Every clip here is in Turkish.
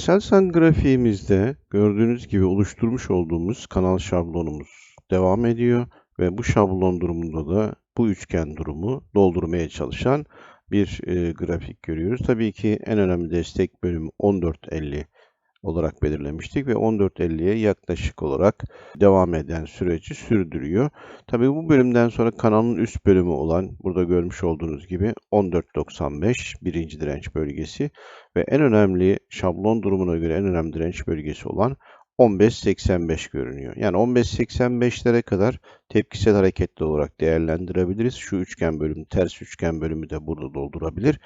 Aselsan grafiğimizde gördüğünüz gibi oluşturmuş olduğumuz kanal şablonumuz devam ediyor ve bu şablon durumunda da bu üçgen durumu doldurmaya çalışan bir e, grafik görüyoruz. Tabii ki en önemli destek bölümü 1450 olarak belirlemiştik ve 14.50'ye yaklaşık olarak devam eden süreci sürdürüyor. Tabii bu bölümden sonra kanalın üst bölümü olan burada görmüş olduğunuz gibi 14.95 birinci direnç bölgesi ve en önemli şablon durumuna göre en önemli direnç bölgesi olan 15.85 görünüyor. Yani 15.85'lere kadar tepkisel hareketli olarak değerlendirebiliriz. Şu üçgen bölümü, ters üçgen bölümü de burada doldurabilir.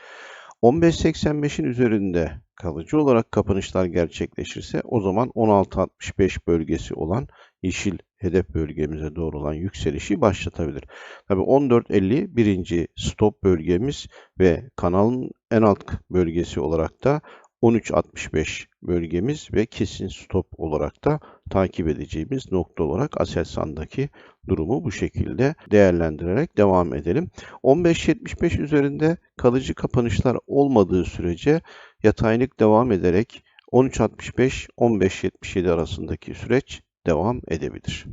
15.85'in üzerinde kalıcı olarak kapanışlar gerçekleşirse o zaman 16.65 bölgesi olan yeşil hedef bölgemize doğru olan yükselişi başlatabilir. Tabi 14.50 birinci stop bölgemiz ve kanalın en alt bölgesi olarak da 13.65 bölgemiz ve kesin stop olarak da takip edeceğimiz nokta olarak Aselsan'daki durumu bu şekilde değerlendirerek devam edelim. 15.75 üzerinde kalıcı kapanışlar olmadığı sürece yataylık devam ederek 13.65-15.77 arasındaki süreç devam edebilir.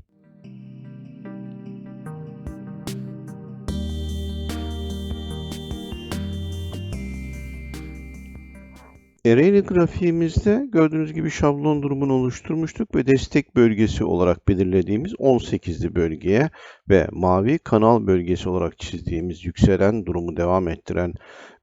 Ereğli grafiğimizde gördüğünüz gibi şablon durumunu oluşturmuştuk ve destek bölgesi olarak belirlediğimiz 18'li bölgeye ve mavi kanal bölgesi olarak çizdiğimiz yükselen durumu devam ettiren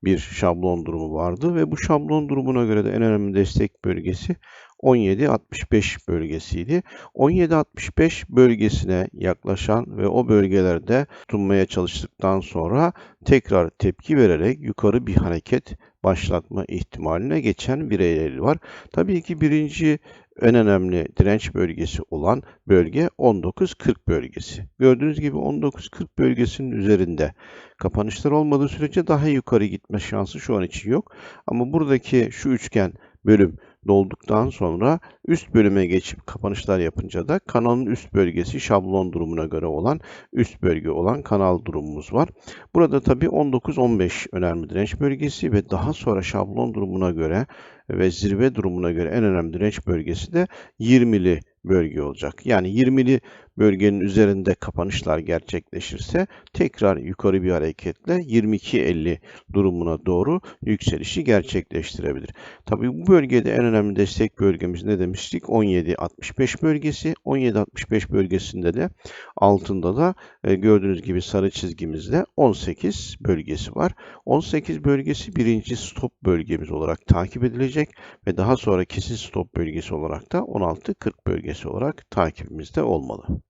bir şablon durumu vardı ve bu şablon durumuna göre de en önemli destek bölgesi 17.65 bölgesiydi. 17.65 bölgesine yaklaşan ve o bölgelerde tutunmaya çalıştıktan sonra tekrar tepki vererek yukarı bir hareket başlatma ihtimaline geçen bir eğri var. Tabii ki birinci en önemli direnç bölgesi olan bölge 19.40 bölgesi. Gördüğünüz gibi 19.40 bölgesinin üzerinde kapanışlar olmadığı sürece daha yukarı gitme şansı şu an için yok. Ama buradaki şu üçgen bölüm dolduktan sonra üst bölüme geçip kapanışlar yapınca da kanalın üst bölgesi şablon durumuna göre olan üst bölge olan kanal durumumuz var. Burada tabi 19-15 önemli direnç bölgesi ve daha sonra şablon durumuna göre ve zirve durumuna göre en önemli direnç bölgesi de 20'li bölge olacak. Yani 20'li bölgenin üzerinde kapanışlar gerçekleşirse tekrar yukarı bir hareketle 22.50 durumuna doğru yükselişi gerçekleştirebilir. Tabii bu bölgede en önemli destek bölgemiz ne demiştik? 17.65 bölgesi. 17.65 bölgesinde de altında da e, gördüğünüz gibi sarı çizgimizde 18 bölgesi var. 18 bölgesi birinci stop bölgemiz olarak takip edilecek ve daha sonra kesin stop bölgesi olarak da 16.40 bölgesi olarak takibimizde olmalı.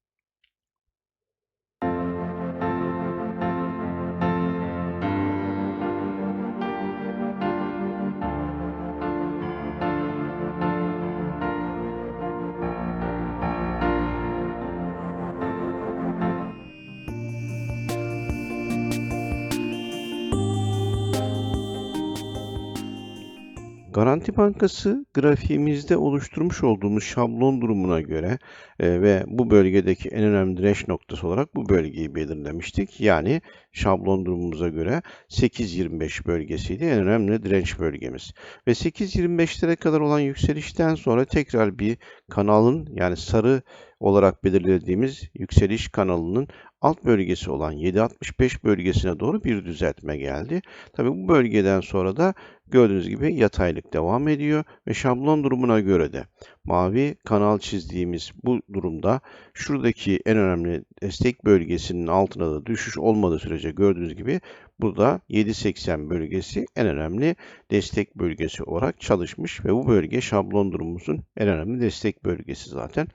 Garanti Bankası grafiğimizde oluşturmuş olduğumuz şablon durumuna göre e, ve bu bölgedeki en önemli direnç noktası olarak bu bölgeyi belirlemiştik. Yani şablon durumumuza göre 8.25 bölgesiydi en önemli direnç bölgemiz. Ve 8.25'lere kadar olan yükselişten sonra tekrar bir kanalın yani sarı olarak belirlediğimiz yükseliş kanalının alt bölgesi olan 7.65 bölgesine doğru bir düzeltme geldi. Tabi bu bölgeden sonra da gördüğünüz gibi yataylık devam ediyor ve şablon durumuna göre de mavi kanal çizdiğimiz bu durumda şuradaki en önemli destek bölgesinin altına da düşüş olmadığı sürece gördüğünüz gibi burada 7.80 bölgesi en önemli destek bölgesi olarak çalışmış ve bu bölge şablon durumumuzun en önemli destek bölgesi zaten.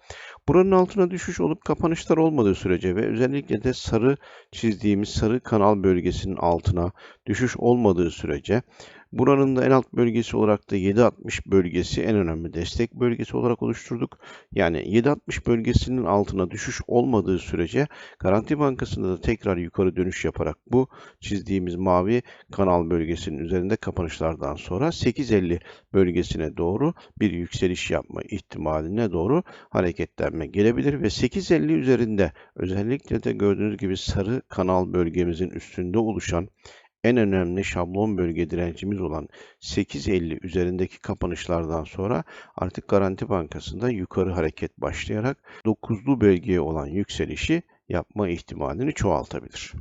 Buranın altına düşüş olup kapanışlar olmadığı sürece ve özellikle de sarı çizdiğimiz sarı kanal bölgesinin altına düşüş olmadığı sürece Buranın da en alt bölgesi olarak da 7.60 bölgesi en önemli destek bölgesi olarak oluşturduk. Yani 7.60 bölgesinin altına düşüş olmadığı sürece Garanti Bankası'nda da tekrar yukarı dönüş yaparak bu çizdiğimiz mavi kanal bölgesinin üzerinde kapanışlardan sonra 8.50 bölgesine doğru bir yükseliş yapma ihtimaline doğru hareketlenme gelebilir ve 8.50 üzerinde özellikle de gördüğünüz gibi sarı kanal bölgemizin üstünde oluşan en önemli şablon bölge direncimiz olan 8.50 üzerindeki kapanışlardan sonra artık Garanti Bankası'nda yukarı hareket başlayarak 9'lu bölgeye olan yükselişi yapma ihtimalini çoğaltabilir.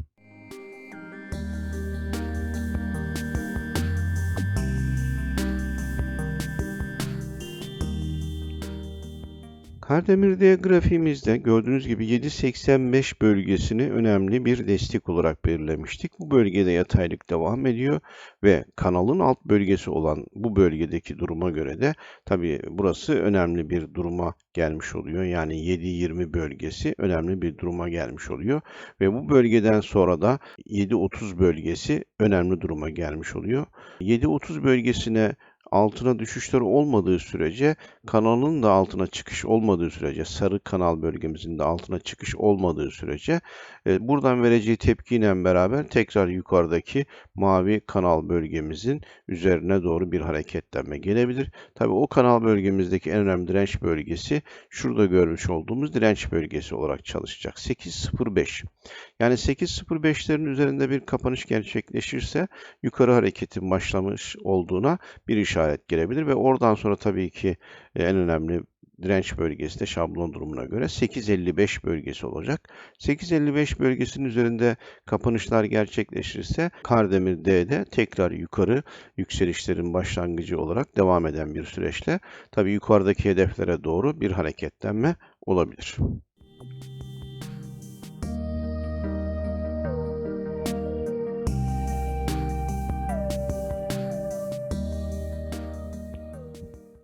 Kardemir'de grafiğimizde gördüğünüz gibi 7.85 bölgesini önemli bir destek olarak belirlemiştik. Bu bölgede yataylık devam ediyor ve kanalın alt bölgesi olan bu bölgedeki duruma göre de tabi burası önemli bir duruma gelmiş oluyor. Yani 7.20 bölgesi önemli bir duruma gelmiş oluyor ve bu bölgeden sonra da 7.30 bölgesi önemli duruma gelmiş oluyor. 7.30 bölgesine altına düşüşler olmadığı sürece kanalın da altına çıkış olmadığı sürece sarı kanal bölgemizin de altına çıkış olmadığı sürece e, buradan vereceği tepkiyle beraber tekrar yukarıdaki mavi kanal bölgemizin üzerine doğru bir hareketlenme gelebilir. Tabi o kanal bölgemizdeki en önemli direnç bölgesi şurada görmüş olduğumuz direnç bölgesi olarak çalışacak. 8.05 yani 8.05'lerin üzerinde bir kapanış gerçekleşirse yukarı hareketin başlamış olduğuna bir işaret gelebilir ve oradan sonra tabii ki e, en önemli direnç bölgesi de şablon durumuna göre 8.55 bölgesi olacak. 8.55 bölgesinin üzerinde kapanışlar gerçekleşirse Kardemir D'de tekrar yukarı yükselişlerin başlangıcı olarak devam eden bir süreçte tabii yukarıdaki hedeflere doğru bir hareketlenme olabilir.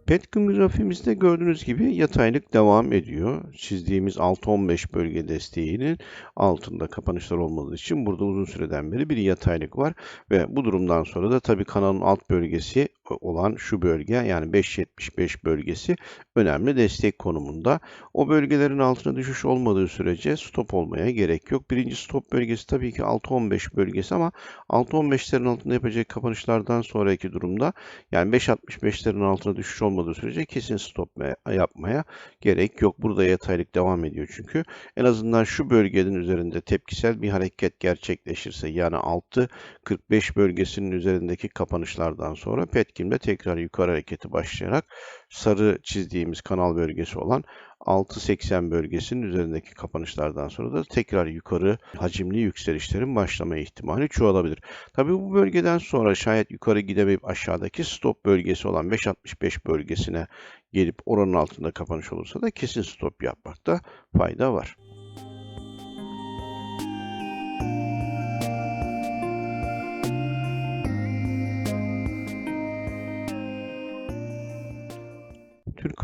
Petkim grafiğimizde gördüğünüz gibi yataylık devam ediyor. Çizdiğimiz 6-15 bölge desteğinin altında kapanışlar olmadığı için burada uzun süreden beri bir yataylık var. Ve bu durumdan sonra da tabii kanalın alt bölgesi olan şu bölge yani 5.75 bölgesi önemli destek konumunda. O bölgelerin altına düşüş olmadığı sürece stop olmaya gerek yok. Birinci stop bölgesi tabii ki 6.15 bölgesi ama 6.15'lerin altında yapacak kapanışlardan sonraki durumda yani 5.65'lerin altına düşüş olmadığı sürece kesin stop yapmaya gerek yok. Burada yataylık devam ediyor çünkü. En azından şu bölgenin üzerinde tepkisel bir hareket gerçekleşirse yani 6.45 bölgesinin üzerindeki kapanışlardan sonra pet çekimde tekrar yukarı hareketi başlayarak sarı çizdiğimiz kanal bölgesi olan 6.80 bölgesinin üzerindeki kapanışlardan sonra da tekrar yukarı hacimli yükselişlerin başlama ihtimali çoğalabilir. Tabi bu bölgeden sonra şayet yukarı gidemeyip aşağıdaki stop bölgesi olan 5.65 bölgesine gelip oranın altında kapanış olursa da kesin stop yapmakta fayda var.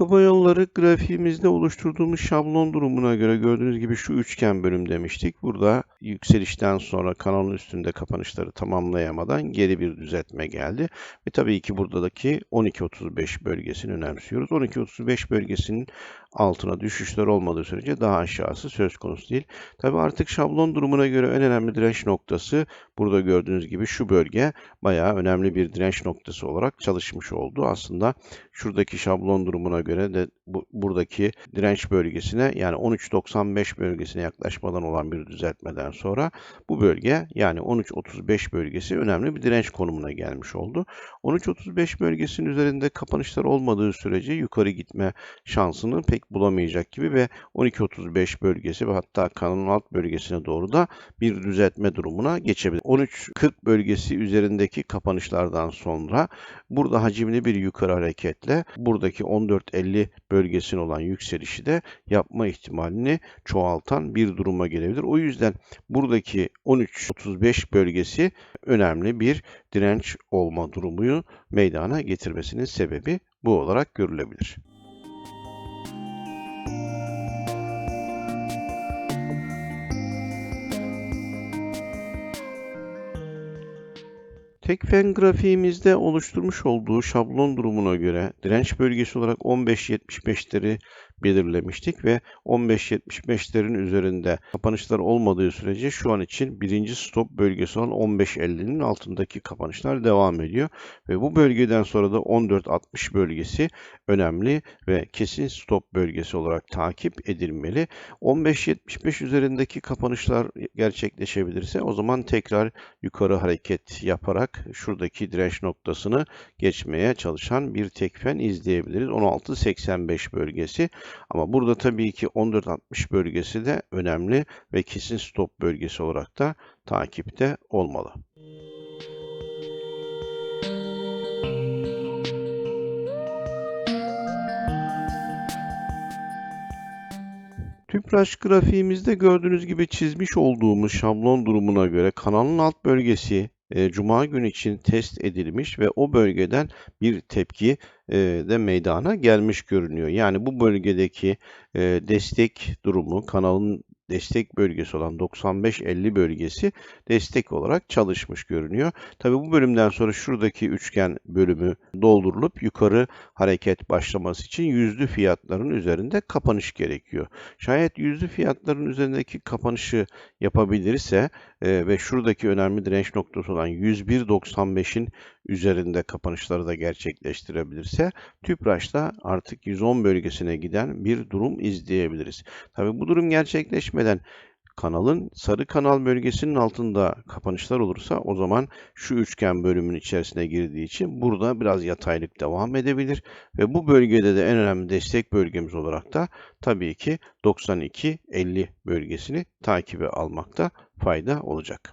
Hava Yolları grafiğimizde oluşturduğumuz şablon durumuna göre gördüğünüz gibi şu üçgen bölüm demiştik. Burada yükselişten sonra kanalın üstünde kapanışları tamamlayamadan geri bir düzeltme geldi. Ve tabii ki buradaki 12.35 bölgesini önemsiyoruz. 12.35 bölgesinin altına düşüşler olmadığı sürece daha aşağısı söz konusu değil. Tabii artık şablon durumuna göre en önemli direnç noktası burada gördüğünüz gibi şu bölge bayağı önemli bir direnç noktası olarak çalışmış oldu. Aslında şuradaki şablon durumuna göre de bu, buradaki direnç bölgesine yani 13.95 bölgesine yaklaşmadan olan bir düzeltmeden sonra bu bölge yani 13.35 bölgesi önemli bir direnç konumuna gelmiş oldu. 13.35 bölgesinin üzerinde kapanışlar olmadığı sürece yukarı gitme şansını pek bulamayacak gibi ve 12.35 bölgesi ve hatta kanalın alt bölgesine doğru da bir düzeltme durumuna geçebilir. 13.40 bölgesi üzerindeki kapanışlardan sonra burada hacimli bir yukarı hareketle buradaki 14.50 bölgesine olan yükselişi de yapma ihtimalini çoğaltan bir duruma gelebilir. O yüzden buradaki 13.35 bölgesi önemli bir direnç olma durumuyu meydana getirmesinin sebebi bu olarak görülebilir. Tekfen grafiğimizde oluşturmuş olduğu şablon durumuna göre direnç bölgesi olarak 15.75'leri belirlemiştik ve 15.75'lerin üzerinde kapanışlar olmadığı sürece şu an için birinci stop bölgesi olan 15.50'nin altındaki kapanışlar devam ediyor ve bu bölgeden sonra da 14.60 bölgesi önemli ve kesin stop bölgesi olarak takip edilmeli. 15.75 üzerindeki kapanışlar gerçekleşebilirse o zaman tekrar yukarı hareket yaparak şuradaki direnç noktasını geçmeye çalışan bir tekfen izleyebiliriz. 16.85 bölgesi ama burada tabii ki 14.60 bölgesi de önemli ve kesin stop bölgesi olarak da takipte olmalı. Tüpraş grafiğimizde gördüğünüz gibi çizmiş olduğumuz şablon durumuna göre kanalın alt bölgesi e, Cuma günü için test edilmiş ve o bölgeden bir tepki e, de meydana gelmiş görünüyor. Yani bu bölgedeki e, destek durumu kanalın destek bölgesi olan 95-50 bölgesi destek olarak çalışmış görünüyor. Tabi bu bölümden sonra şuradaki üçgen bölümü doldurulup yukarı hareket başlaması için yüzlü fiyatların üzerinde kapanış gerekiyor. Şayet yüzlü fiyatların üzerindeki kapanışı yapabilirse e, ve şuradaki önemli direnç noktası olan 101.95'in üzerinde kapanışları da gerçekleştirebilirse TÜPRAŞ'ta artık 110 bölgesine giden bir durum izleyebiliriz. Tabi bu durum gerçekleşmeden kanalın sarı kanal bölgesinin altında kapanışlar olursa o zaman şu üçgen bölümün içerisine girdiği için burada biraz yataylık devam edebilir ve bu bölgede de en önemli destek bölgemiz olarak da tabii ki 92-50 bölgesini takibe almakta fayda olacak.